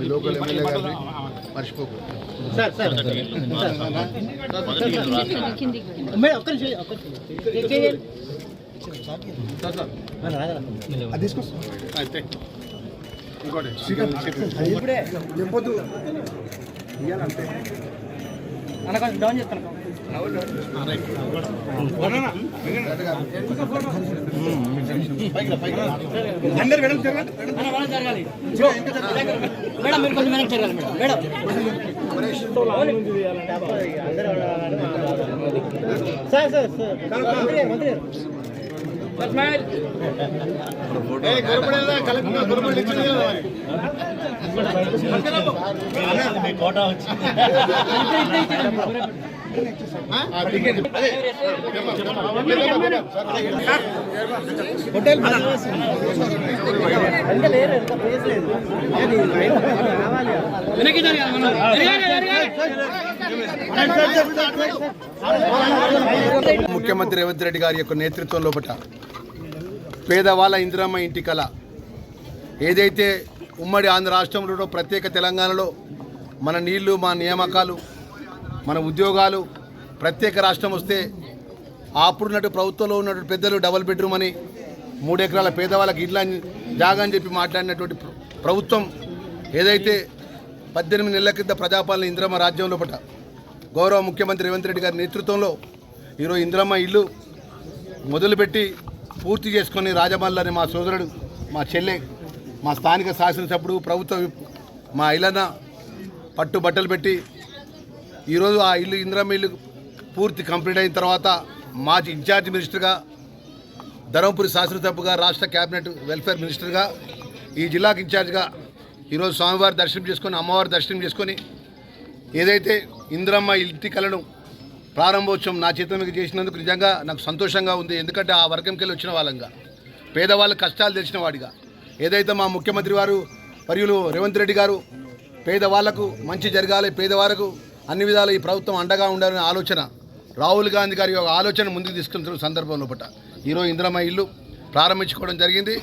మీ local MLA గారిని మర్చిపోకు. అది తీసుకో అయితే ఇంకోటి. నింపొద్దు ఇయ్యాలంటే డౌన్ చేస్తాను. అందరు వెనక్కి జరగండి. మేడం మీరు కొంచెం వెనక్కి జరగాలి మేడం సార్ సార్ సార్ మంత్రి మంత్రి ఏయ్, హోటల్ ముఖ్యమంత్రి రేవంత్ రెడ్డి గారి యొక్క నేతృత్వం లోపల పేదవాళ్ళ ఇందిరమ్మ ఇంటి కళ ఏదైతే ఉమ్మడి ఆంధ్ర రాష్ట్రంలో ప్రత్యేక తెలంగాణలో మన నీళ్ళు మన నియామకాలు మన ఉద్యోగాలు ప్రత్యేక రాష్ట్రం వస్తే అప్పుడున్నట్టు ప్రభుత్వంలో ఉన్నటువంటి పెద్దలు డబల్ బెడ్రూమ్ అని మూడు ఎకరాల పేదవాళ్ళకి ఇట్లా జాగా అని చెప్పి మాట్లాడినటువంటి ప్రభుత్వం ఏదైతే పద్దెనిమిది నెలల క్రింద ప్రజాపాలన ఇంద్రమ్మ రాజ్యం లోపల గౌరవ ముఖ్యమంత్రి రేవంత్ రెడ్డి గారి నేతృత్వంలో ఈరోజు ఇంద్రమ్మ ఇల్లు మొదలుపెట్టి పూర్తి చేసుకొని రాజమల్లని మా సోదరుడు మా చెల్లె మా స్థానిక శాసనసభ్యుడు ప్రభుత్వ మా ఇలన పట్టు బట్టలు పెట్టి ఈరోజు ఆ ఇల్లు ఇందిరమ్మ ఇల్లు పూర్తి కంప్లీట్ అయిన తర్వాత మా ఇన్ఛార్జ్ మినిస్టర్గా ధర్మపురి శాసనసభ్యుగా రాష్ట్ర క్యాబినెట్ వెల్ఫేర్ మినిస్టర్గా ఈ జిల్లాకు ఇన్ఛార్జ్గా ఈరోజు స్వామివారి దర్శనం చేసుకొని అమ్మవారి దర్శనం చేసుకొని ఏదైతే ఇందిరమ్మ ఇంటి కళను ప్రారంభోత్సవం నా చేతుల చేసినందుకు నిజంగా నాకు సంతోషంగా ఉంది. ఎందుకంటే ఆ వర్గంకెళ్ళి వచ్చిన వాళ్ళంగా. పేదవాళ్ళ కష్టాలు తెలిసిన వాడిగా. ఏదైతే మా ముఖ్యమంత్రి వారు మరియు రేవంత్ రెడ్డి గారు పేదవాళ్ళకు మంచి జరగాలి పేదవాళ్ళకు అన్ని విధాలు ఈ ప్రభుత్వం అండగా ఉండాలనే ఆలోచన రాహుల్ గాంధీ గారి యొక్క ఆలోచన ముందుకు తీసుకున్న సందర్భంలో పట్ట ఈరోజు ఇందిరమ్మ ఇల్లు ప్రారంభించుకోవడం జరిగింది.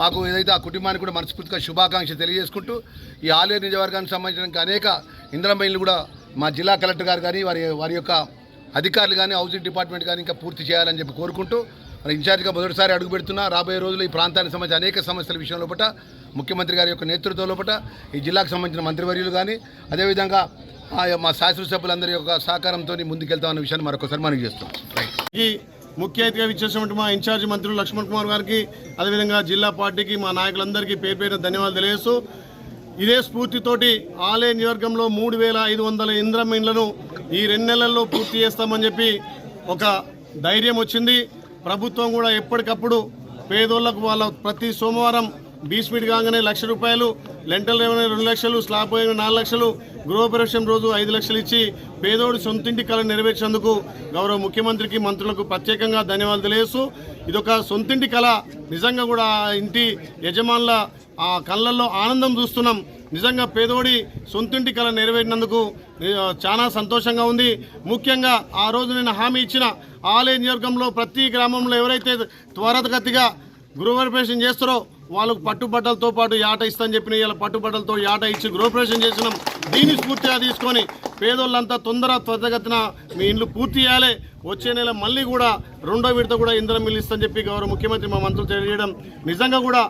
మాకు ఏదైతే ఆ కుటుంబానికి కూడా మనస్ఫూర్తిగా శుభాకాంక్ష తెలియజేసుకుంటూ ఈ ఆలయ నియోజకవర్గానికి సంబంధించిన అనేక ఇందిరమ్మ ఇల్లు కూడా మా జిల్లా కలెక్టర్ గారు కానీ వారి వారి యొక్క అధికారులు కానీ హౌసింగ్ డిపార్ట్మెంట్ కానీ ఇంకా పూర్తి చేయాలని చెప్పి కోరుకుంటూ మరి ఇన్ఛార్జ్గా మొదటిసారి అడుగు పెడుతున్నా రాబోయే రోజుల్లో ఈ ప్రాంతానికి సంబంధించిన అనేక సమస్యల విషయంలో పట ముఖ్యమంత్రి గారి యొక్క నేతృత్వంలో పట ఈ జిల్లాకు సంబంధించిన మంత్రివర్యులు కానీ అదేవిధంగా మా శాసనసభ్యులందరి యొక్క సహకారంతో ముందుకెళ్తామన్న విషయాన్ని మరొకసారి మనకి చేస్తాం ఈ ముఖ్య అతిథిగా ఇచ్చేసినటువంటి మా ఇన్ఛార్జ్ మంత్రులు లక్ష్మణ్ కుమార్ గారికి అదేవిధంగా జిల్లా పార్టీకి మా నాయకులందరికీ పేరు పేరు ధన్యవాదాలు తెలియజేస్తూ ఇదే స్ఫూర్తితోటి ఆలయ నియోజకంలో మూడు వేల ఐదు వందల ఇంద్రమ్మ ఇండ్లను ఈ రెండు నెలల్లో పూర్తి చేస్తామని చెప్పి ఒక ధైర్యం వచ్చింది. ప్రభుత్వం కూడా ఎప్పటికప్పుడు పేదోళ్ళకు వాళ్ళ ప్రతి సోమవారం బీస్మీట్ కాగానే లక్ష రూపాయలు లెంటల్ రెవెన్యూ రెండు లక్షలు స్లాబ్ పోయిన నాలుగు లక్షలు గృహప్రవేశం రోజు ఐదు లక్షలు ఇచ్చి పేదోడి సొంతింటి కళ నెరవేర్చేందుకు గౌరవ ముఖ్యమంత్రికి మంత్రులకు ప్రత్యేకంగా ధన్యవాదాలు తెలియజేస్తూ ఇదొక సొంతింటి కళ. నిజంగా కూడా ఇంటి యజమానుల ఆ కళ్ళల్లో ఆనందం చూస్తున్నాం. నిజంగా పేదోడి సొంతింటి కళ నెరవేరినందుకు చాలా సంతోషంగా ఉంది. ముఖ్యంగా ఆ రోజు నేను హామీ ఇచ్చిన ఆలయ నియోజకంలో ప్రతి గ్రామంలో ఎవరైతే త్వరగతిగా గృహప్రవేశం చేస్తారో వాళ్ళకు పట్టుబట్టలతో పాటు యాట ఇస్తానని చెప్పిన ఇలా పట్టుబట్టలతో యాట ఇచ్చి గృహప్రవేశం చేసినాం. దీన్ని స్ఫూర్తిగా తీసుకొని పేదోళ్ళంతా తొందర త్వరగతిన మీ ఇండ్లు పూర్తి చేయాలి. వచ్చే నెల మళ్ళీ కూడా రెండో విడత కూడా ఇంధనం మిల్లు ఇస్తానని చెప్పి గౌరవ ముఖ్యమంత్రి మా మంత్రులు తెలియజేయడం. నిజంగా కూడా